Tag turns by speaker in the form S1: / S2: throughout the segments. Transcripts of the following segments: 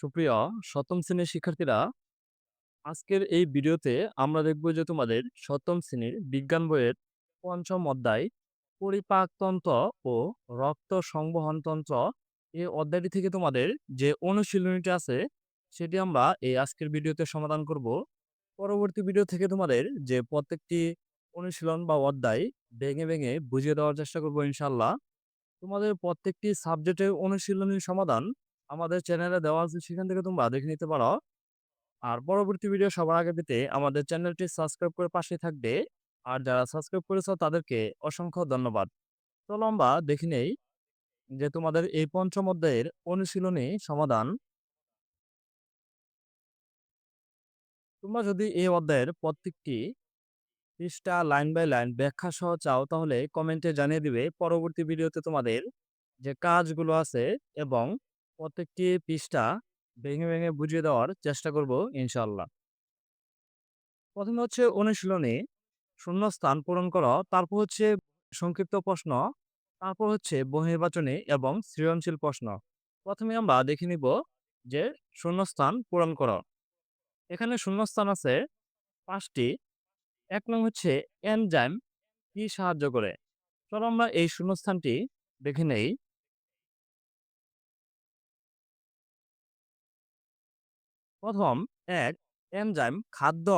S1: সুপ্রিয়, সপ্তম শ্রেণির শিক্ষার্থীরা, আজকের এই ভিডিওতে আমরা দেখব যে তোমাদের সপ্তম শ্রেণির বিজ্ঞান বইয়ের পঞ্চম অধ্যায় পরিপাকতন্ত্র ও রক্ত সংবহন তন্ত্র এই অধ্যায়টি থেকে তোমাদের যে অনুশীলনীটি আছে, সেটি আমরা এই আজকের ভিডিওতে সমাধান করব। পরবর্তী ভিডিও থেকে তোমাদের যে প্রত্যেকটি অনুশীলন বা অধ্যায় ভেঙে ভেঙে বুঝিয়ে দেওয়ার চেষ্টা করব ইনশাল্লাহ তোমাদের প্রত্যেকটি সাবজেক্টের অনুশীলনীর সমাধান আমাদের চ্যানেলে দেওয়া আছে, সেখান থেকে তোমরা দেখে নিতে পারো। আর পরবর্তী ভিডিও সবার আগে পেতে আমাদের চ্যানেলটি সাবস্ক্রাইব করে পাশে থাকবে। আর যারা সাবস্ক্রাইব করেছ, তাদেরকে অসংখ্য ধন্যবাদ। চলো আমরা দেখে নেই যে তোমাদের এই পঞ্চম অধ্যায়ের অনুশীলনী সমাধান। তোমরা যদি এই অধ্যায়ের প্রত্যেকটি পৃষ্ঠা লাইন বাই লাইন ব্যাখ্যা সহ চাও, তাহলে কমেন্টে জানিয়ে দিবে। পরবর্তী ভিডিওতে তোমাদের যে কাজগুলো আছে এবং প্রত্যেকটি পৃষ্ঠা ভেঙে ভেঙে বুঝিয়ে দেওয়ার চেষ্টা করব ইনশাল্লাহ। প্রথমে হচ্ছে অনুশীলনী শূন্যস্থান পূরণ করো, তারপর হচ্ছে সংক্ষিপ্ত প্রশ্ন, তারপর হচ্ছে বহির্বাচনী এবং সৃজনশীল প্রশ্ন। প্রথমে আমরা দেখে নিব যে শূন্যস্থান পূরণ করো। এখানে শূন্যস্থান আছে পাঁচটি। এক নং হচ্ছে এনজাইম কি সাহায্য করে? চলো আমরা এই শূন্যস্থানটি দেখে নেই। প্রথম এক এনজাইম খাদ্য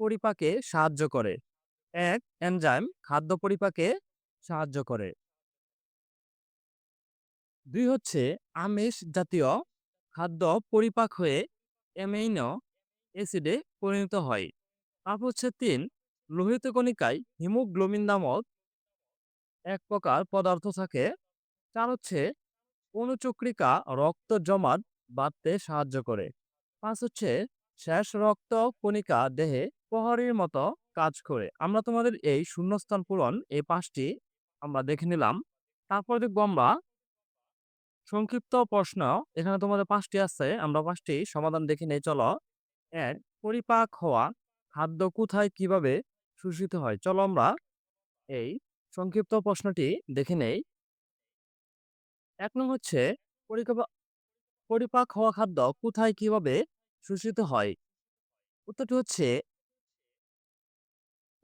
S1: পরিপাকে সাহায্য করে। এক এনজাইম খাদ্য পরিপাকে সাহায্য করে। দুই হচ্ছে আমিষ জাতীয় খাদ্য পরিপাক হয়ে অ্যামাইনো অ্যাসিডে পরিণত হয়। তারপর হচ্ছে তিন, লোহিত কণিকায় হিমোগ্লোবিন নামক এক প্রকার পদার্থ থাকে। চার হচ্ছে অনুচক্রিকা রক্ত জমাট বাঁধতে সাহায্য করে। পাঁচ হচ্ছে শেষ রক্ত কণিকা দেহে প্রহরীর মতো কাজ করে। আমরা তোমাদের এই শূন্যস্থান পূরণ এই পাঁচটি আমরা দেখে নিলাম। তারপর দেখব আমরা সংক্ষিপ্ত প্রশ্ন। এখানে তোমাদের পাঁচটি আছে। আমরা পাঁচটি সমাধান দেখে নেই, চলো। এক, পরিপাক হওয়া খাদ্য কোথায়, কীভাবে শোষিত হয়? চলো আমরা এই সংক্ষিপ্ত প্রশ্নটি দেখে নেই। এক নং হচ্ছে পরিপাক হওয়া খাদ্য কোথায়, কীভাবে শোষিত হয়। উত্তরটি হচ্ছে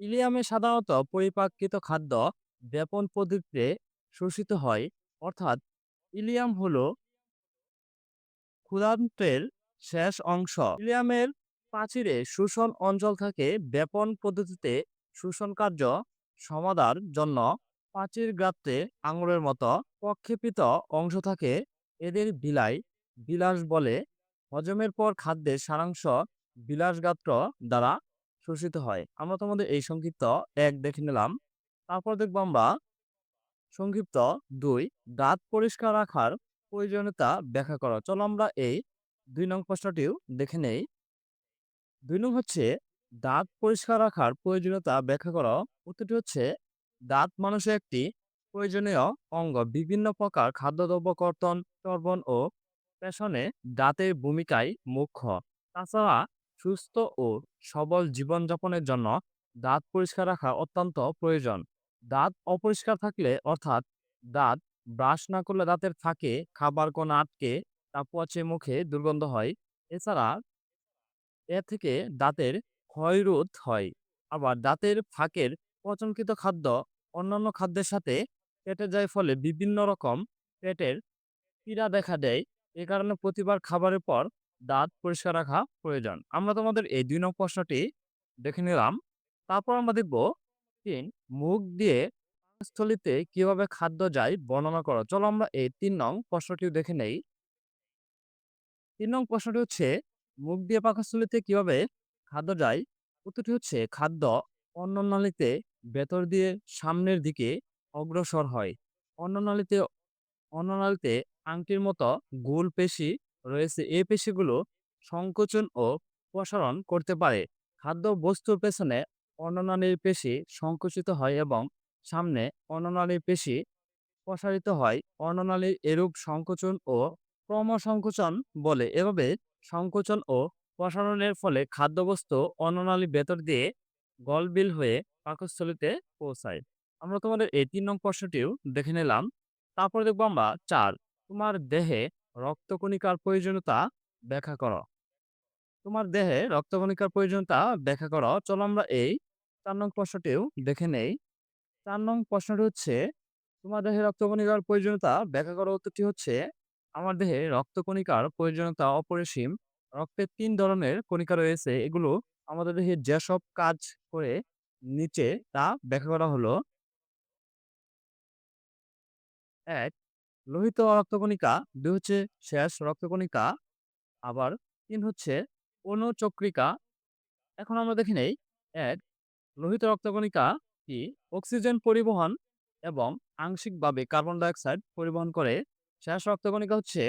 S1: ইলিয়ামে সাধারণত পরিপাককৃত খাদ্য ব্যাপন পদ্ধতিতে শোষিত হয়। অর্থাৎ ইলিয়াম হল ক্ষুধান্তের শেষ অংশ। ইলিয়ামের প্রাচীরে শোষণ অঞ্চল থাকে ব্যাপন পদ্ধতিতে শোষণ কার্য সমাধার জন্য প্রাচীর গাত্রে আঙুরের মতো প্রক্ষেপিত অংশ থাকে। এদের বিলাই বিলাস বলে হজমের পর খাদ্যের সারাংশ বিলাসগাত্র দ্বারা শোষিত হয়। আমরা তোমাদের এই সংক্ষিপ্ত এক দেখে নিলাম। তারপর দেখব আমরা সংক্ষিপ্ত দুই, দাঁত পরিষ্কার রাখার প্রয়োজনীয়তা ব্যাখ্যা করো। চলো আমরা এই দুই নং প্রশ্নটিও দেখে নেই। দুই নং হচ্ছে, দাঁত পরিষ্কার রাখার প্রয়োজনীয়তা ব্যাখ্যা করো। উত্তরটি হচ্ছে, দাঁত মানুষের একটি প্রয়োজনীয় অঙ্গ। বিভিন্ন প্রকার খাদ্যদ্রব্য, কর্তন, চর্বণ ও পেশনে দাঁতের ভূমিকায় মুখ্য। তাছাড়া সুস্থ ও সবল জীবনযাপনের জন্য দাঁত পরিষ্কার রাখা অত্যন্ত প্রয়োজন। দাঁত অপরিষ্কার থাকলে, অর্থাৎ দাঁত ব্রাশ না করলে দাঁতের থাকে খাবার কোনা আটকে তা পচে মুখে দুর্গন্ধ হয়। এছাড়া এ থেকে দাঁতের ক্ষয়রোধ হয়। আবার দাঁতের ফাঁকের পচনকৃত খাদ্য অন্যান্য খাদ্যের সাথে পেটে যায় ফলে বিভিন্ন রকম পেটের পীড়া দেখা দেয়। এ কারণে প্রতিবার খাবারের পর দাঁত পরিষ্কার রাখা প্রয়োজন। আমরা তোমাদের এই দুই নং প্রশ্নটি দেখে নিলাম। তারপর আমরা দেখব তিন, মুখ দিয়ে স্থলিতে কীভাবে খাদ্য যায় বর্ণনা করো। চলো আমরা এই তিন নং প্রশ্নটিও দেখে নেই। তিন নং প্রশ্নটি হচ্ছে, মুখ দিয়ে পাকস্থলিতে কীভাবে খাদ্য যায়? উত্তরটি হচ্ছে, খাদ্য অন্ননালীতে ভেতর দিয়ে সামনের দিকে অগ্রসর হয়। অন্ননালীতে অন্ননালীতে আংটির মতো গোল পেশি রয়েছে। এই পেশিগুলো সংকোচন ও প্রসারণ করতে পারে। খাদ্য বস্তুর পেছনে অন্ননালীর পেশি সংকুচিত হয় এবং সামনে অন্ননালীর পেশি প্রসারিত হয়। অন্ননালীর এরূপ সংকোচন ও ক্রমসংকোচন বলে। এভাবে সংকোচন ও প্রসারণের ফলে খাদ্যবস্তু অন্ননালীর ভেতর দিয়ে গলবিল হয়ে পাকস্থলীতে পৌঁছায়। আমরা তোমাদের এই তিন নং প্রশ্নটিও দেখে নিলাম। তারপর দেখব আমরা চার। তোমার দেহে রক্তকণিকার প্রয়োজনীয়তা ব্যাখ্যা করো। তোমার দেহে রক্তকণিকার প্রয়োজনীয়তা ব্যাখ্যা করো। চলো আমরা এই চার নং প্রশ্নটিও দেখে নেই। চার নং প্রশ্নটি হচ্ছে, তোমার দেহে রক্তকণিকার প্রয়োজনীয়তা ব্যাখ্যা করা উত্তরটি হচ্ছে, আমার দেহে রক্তকণিকার প্রয়োজনীয়তা অপরিসীম। রক্তের তিন ধরনের কণিকা রয়েছে, এগুলো আমাদের দেহে যেসব কাজ করে নিচে তা ব্যাখ্যা করা হলো। এক লোহিত রক্তকণিকা, দুই হচ্ছে শেষ রক্তকণিকা, আবার তিন হচ্ছে অনুচক্রিকা। এখন আমরা দেখে নেই, এক, লোহিত রক্তকণিকা কি অক্সিজেন পরিবহন এবং আংশিকভাবে কার্বন ডাইঅক্সাইড পরিবহন করে। শেষ রক্তকণিকা হচ্ছে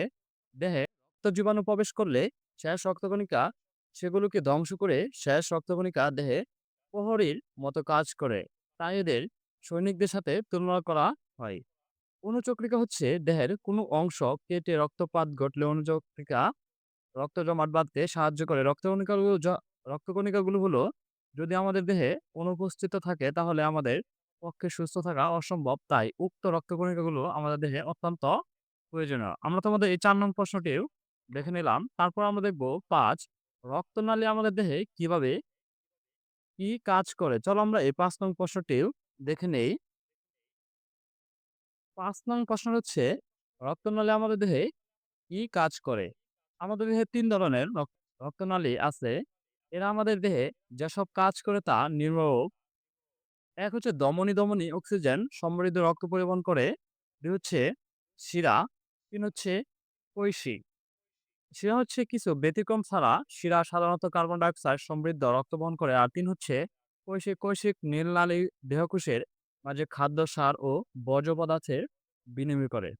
S1: দেহে রক্ত জীবাণু প্রবেশ করলে শেষ রক্তকণিকা সেগুলোকে ধ্বংস করে শেষ রক্তকণিকা দেহে প্রহরীর মতো কাজ করে। তাই এদের সৈনিকদের সাথে তুলনা করা হয়। অনুচক্রিকা হচ্ছে দেহের কোনো অংশ কেটে রক্তপাত ঘটলে অনুচক্রিকা রক্ত জমাট বাঁধতে সাহায্য করে। রক্তকণিকাগুলো জ- রক্তকণিকাগুলো হলো যদি আমাদের দেহে অনুপস্থিত থাকে তাহলে আমাদের পক্ষে সুস্থ থাকা অসম্ভব। তাই উক্ত রক্তকণিকাগুলো আমাদের দেহে অত্যন্ত প্রয়োজনীয়। আমরা তোমাদের এই চার নং প্রশ্নটিও দেখে নিলাম। তারপর আমরা দেখব পাঁচ, রক্তনালী আমাদের দেহে কীভাবে কি কাজ করে? চলো আমরা এই পাঁচ নং প্রশ্নটিও দেখে নেই। পাঁচ নং প্রশ্ন হচ্ছে, রক্তনালী আমাদের দেহে কি কাজ করে? আমাদের দেহে তিন ধরনের রক্তনালী আছে। এরা আমাদের দেহে যেসব কাজ করে তা নির্মূল এক হচ্ছে দমনী দমনী অক্সিজেন সমৃদ্ধ রক্ত পরিবহন করে। দুই হচ্ছে শিরা, তিন হচ্ছে কৈশিক শিরা হচ্ছে কিছু ব্যতিক্রম ছাড়া শিরা সাধারণত কার্বন ডাইঅক্সাইড সমৃদ্ধ রক্ত বহন করে। আর তিন হচ্ছে কৈশিক কৈশিক নীলনালী দেহকোষের মাঝে খাদ্য সার ও বর্জ্য পদার্থের বিনিময় করে।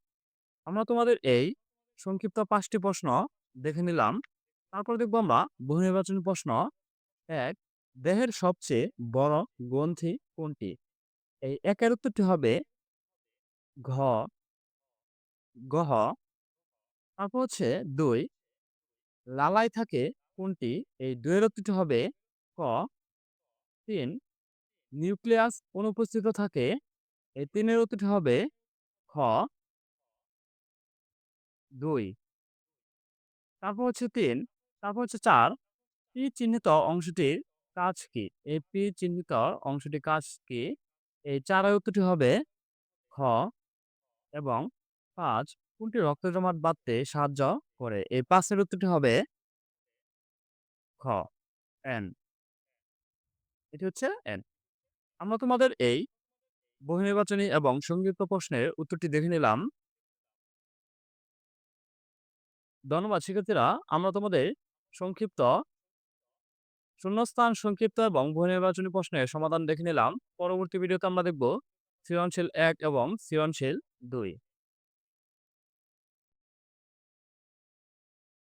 S1: আমরা তোমাদের এই সংক্ষিপ্ত পাঁচটি প্রশ্ন দেখে নিলাম। তারপর দেখব আমরা বহু নির্বাচনী প্রশ্ন। এক, দেহের সবচেয়ে বড় গ্রন্থি কোনটি? এই একের উত্তরটি হবে ঘ গহ তারপর হচ্ছে দুই লালায় থাকে কোনটি? এই দুইয়ের উত্তরটি হবে ক। তিন নিউক্লিয়াস অনুপস্থিত থাকে এই তিনের উত্তরটি হবে খ। দুই। তারপর হচ্ছে তিন। তারপর হচ্ছে চার। পি চিহ্নিত অংশটির কাজ কি? এই পি চিহ্নিত অংশটির কাজ কি? এই চারের উত্তরটি হবে খ এবং পাঁচ। কোনটি রক্ত জমাট বাঁধতে সাহায্য করে? এই পাঁচের উত্তরটি হবে খ। এন। এটি হচ্ছে এন। আমরা তোমাদের এই বহুনির্বাচনী এবং সংযুক্ত প্রশ্নের উত্তরটি দেখে নিলাম। ধন্যবাদ। শিক্ষার্থীরা, আমরা তোমাদের সংক্ষিপ্ত শূন্যস্থান, সংক্ষিপ্ত এবং বহুনির্বাচনী প্রশ্নের সমাধান দেখে নিলাম। পরবর্তী ভিডিওতে আমরা দেখব সৃজনশীল এক এবং সৃজনশীল দুই।